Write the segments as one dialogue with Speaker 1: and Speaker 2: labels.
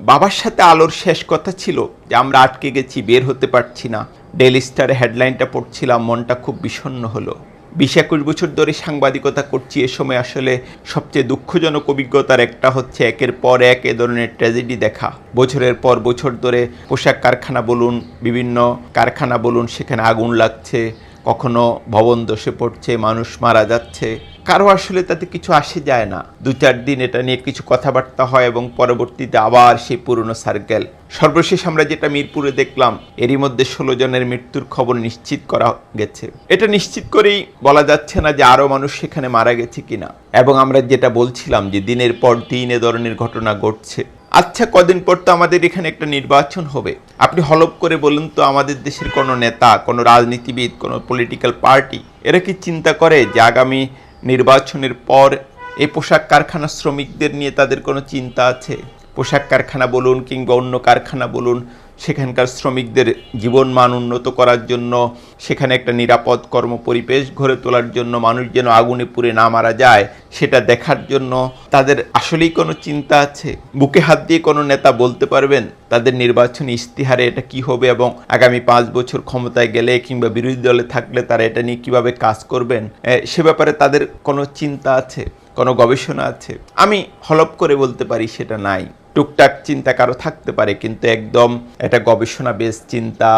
Speaker 1: বাবার সাথে আলোর শেষ কথা ছিল যে আমরা আটকে গেছি, বের হতে পারছি না। ডেলি স্টারে হেডলাইনটা পড়ছিলাম, মনটা খুব বিষণ্ণ হলো। বিশ একুশ বছর ধরে সাংবাদিকতা করছি, এ সময় আসলে সবচেয়ে দুঃখজনক অভিজ্ঞতার একটা হচ্ছে একের পর এক এ ধরনের ট্র্যাজেডি দেখা। বছরের পর বছর ধরে পোশাক কারখানা বলুন, বিভিন্ন কারখানা বলুন, সেখানে আগুন লাগছে, কখনো ভবন ধসে পড়ছে, মানুষ মারা যাচ্ছে কারও আসলে তাতে কিছু আসে যায় না। দু চার দিন এটা নিয়ে কিছু কথাবার্তা হয় এবং পরবর্তীতে আবার সেই পুরনো সার্কেল সর্বশেষ আমরা যেটা মিরপুরে দেখলাম, এরই মধ্যে ষোলো জনের মৃত্যুর খবর নিশ্চিত করা গেছে। এটা নিশ্চিত করেই বলা যাচ্ছে না যে আরও মানুষ সেখানে মারা গেছে কিনা। এবং আমরা যেটা বলছিলাম যে দিনের পর দিন এ ধরনের ঘটনা ঘটছে। আচ্ছা কদিন পর তো আমাদের এখানে একটা নির্বাচন হবে। আপনি হলপ করে বলুন তো আমাদের দেশের কোনো নেতা, কোনো রাজনীতিবিদ, কোনো পলিটিক্যাল পার্টি এরা কি চিন্তা করে যে আগামী নির্বাচনের পর এ পোশাক কারখানা শ্রমিকদের নিয়ে তাদের কোনো চিন্তা আছে? পোশাক কারখানা বলুন কিংবা অন্য কারখানা বলুন সেখানকার শ্রমিকদের জীবন মান উন্নত করার জন্য, সেখানে একটা নিরাপদ কর্ম পরিবেশ গড়ে তোলার জন্য মানুষ যেন আগুনে পুড়ে না মারা যায়, সেটা দেখার জন্য তাদের আসলেই কোনো চিন্তা আছে? বুকে হাত দিয়ে কোনো নেতা বলতে পারবেন? তাদের নির্বাচনী ইস্তিহারে এটা কি হবে এবং আগামী পাঁচ বছর ক্ষমতায় গেলে কিংবা বিরোধী দলে থাকলে তারা এটা নিয়ে কীভাবে কাজ করবেন? সে ব্যাপারে তাদের কোনো চিন্তা আছে? কোনো গবেষণা আছে? আমি হলপ করে বলতে পারি সেটা নাই। টুকটাক চিন্তা কারও থাকতে পারে, কিন্তু একদম একটা গবেষণা বেস চিন্তা,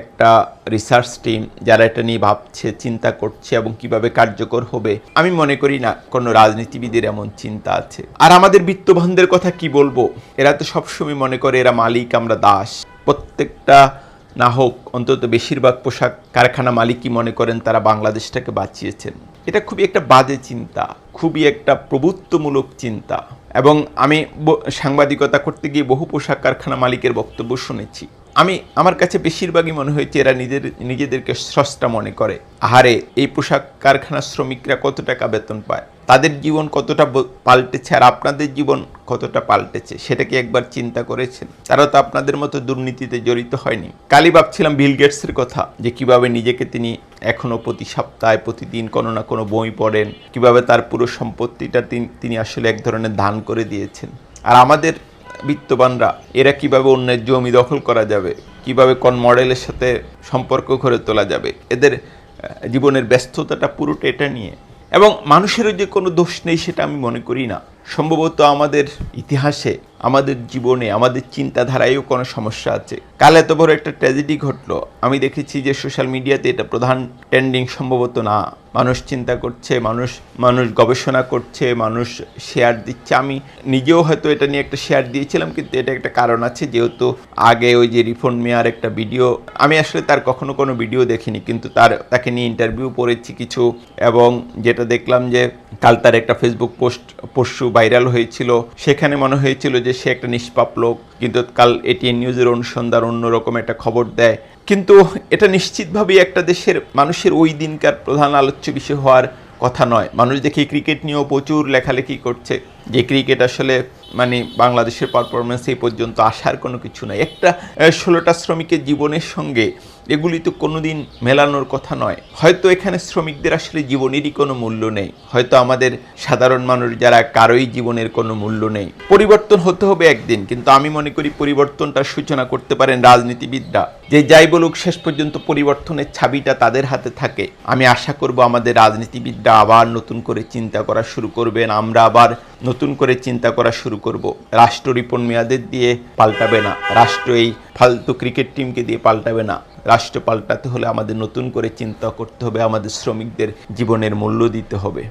Speaker 1: একটা রিসার্চ টিম যারা এটা নিয়ে ভাবছে, চিন্তা করছে এবং কীভাবে কার্যকর হবে, আমি মনে করি না কোনো রাজনীতিবিদের এমন চিন্তা আছে। আর আমাদের বিত্তবানদের কথা কি বলব? এরা তো সবসময় মনে করে এরা মালিক, আমরা দাস। প্রত্যেকটা না হোক, অন্তত বেশিরভাগ পোশাক কারখানা মালিকই মনে করেন তারা বাংলাদেশটাকে বাঁচিয়েছেন। এটা খুবই একটা বাজে চিন্তা, খুবই একটা প্রভুত্বমূলক চিন্তা। এবং আমি সাংবাদিকতা করতে গিয়ে বহু পোশাক কারখানা মালিকের বক্তব্য শুনেছি। আমি, আমার কাছে বেশিরভাগই মনে হয়েছে এরা নিজের, নিজেদেরকে স্রষ্টা মনে করে। আহারে, এই পোশাক কারখানার শ্রমিকরা কত টাকা বেতন পায়? তাদের জীবন কতটা পাল্টেছে আর আপনাদের জীবন কতটা পাল্টেছে, সেটা কি একবার চিন্তা করেছেন? তারা তো আপনাদের মতো দুর্নীতিতে জড়িত হয়নি। কালই ভাবছিলাম বিল গেটসের কথা, যে কীভাবে নিজেকে তিনি এখনও প্রতি সপ্তাহে, প্রতিদিন কোনো না কোনো বই পড়েন, কীভাবে তার পুরো সম্পত্তিটা তিনি আসলে এক ধরনের দান করে দিয়েছেন। আর আমাদের বিত্তবানরা, এরা কীভাবে অন্যের জমি দখল করা যাবে, কীভাবে কোন মডেলের সাথে সম্পর্ক করে তোলা যাবে, এদের জীবনের ব্যস্ততাটা পুরোটা এটা নিয়ে। এবং মানুষেরও যে কোনো দোষ নেই সেটা আমি মনে করি না। সম্ভবত আমাদের ইতিহাসে আমাদের জীবনে, আমাদের চিন্তাধারায়ও কোনো সমস্যা আছে। কাল এত বড় একটা ট্র্যাজেডি ঘটলো। আমি দেখেছি যে সোশ্যাল মিডিয়াতে এটা প্রধান ট্রেন্ডিং সম্ভবত না। মানুষ চিন্তা করছে, মানুষ মানুষ গবেষণা করছে, মানুষ শেয়ার দিচ্ছে। আমি নিজেও হয়তো এটা নিয়ে একটা শেয়ার দিয়েছিলাম, কিন্তু এটা একটা কারণ আছে। যেহেতু আগে ওই যে রিফন্ড মেয়ার একটা ভিডিও আমি আসলে তার কখনো কোনো ভিডিও দেখিনি, কিন্তু তার, তাকে নিয়ে ইন্টারভিউ পড়েছি কিছু। এবং যেটা দেখলাম যে, কাল তার একটা ফেসবুক পোস্ট পরশু ভাইরাল হয়েছিল। সেখানে মনে হয়েছিল যে সে একটা নিষ্পাপ লোক, কিন্তু কাল এটিএন নিউজের অনুসন্ধান অন্যরকম একটা খবর দেয়। কিন্তু এটা নিশ্চিতভাবেই একটা দেশের মানুষের ওই দিনকার প্রধান আলোচ্য বিষয় হওয়ার কথা নয়। মানুষ দেখি ক্রিকেট নিয়েও প্রচুর লেখালেখি করছে যে ক্রিকেট আসলে মানে বাংলাদেশের পারফরমেন্স এই পর্যন্ত আসার কোনো কিছু নাই। একটা ষোলোটা শ্রমিকের জীবনের সঙ্গে এগুলি তো কোনোদিন মেলানোর কথা নয়। হয়তো এখানে শ্রমিকদের আসলে জীবনেরই কোনো মূল্য নেই। হয়তো আমাদের সাধারণ মানুষ যারা কারোই জীবনের কোনো মূল্য নেই। পরিবর্তন হতে হবে একদিন, কিন্তু আমি মনে করি পরিবর্তনটার সূচনা করতে পারেন রাজনীতিবিদরা। যে যাই বলুক, শেষ পর্যন্ত পরিবর্তনের ছাবিটা তাদের হাতে থাকে। আমি আশা করব আমাদের রাজনীতিবিদরা আবার নতুন করে চিন্তা করা শুরু করবেন। আমরা আবার নতুন করে চিন্তা করা শুরু করব। রাষ্ট্র রিপন মেয়াদের দিয়ে পাল্টাবে না। রাষ্ট্র এই ফালতু ক্রিকেট টিমকে দিয়ে পাল্টাবে না। রাষ্ট্র পাল্টাতে হলে আমাদের নতুন করে চিন্তা করতে হবে, আমাদের শ্রমিকদের জীবনের মূল্য দিতে হবে।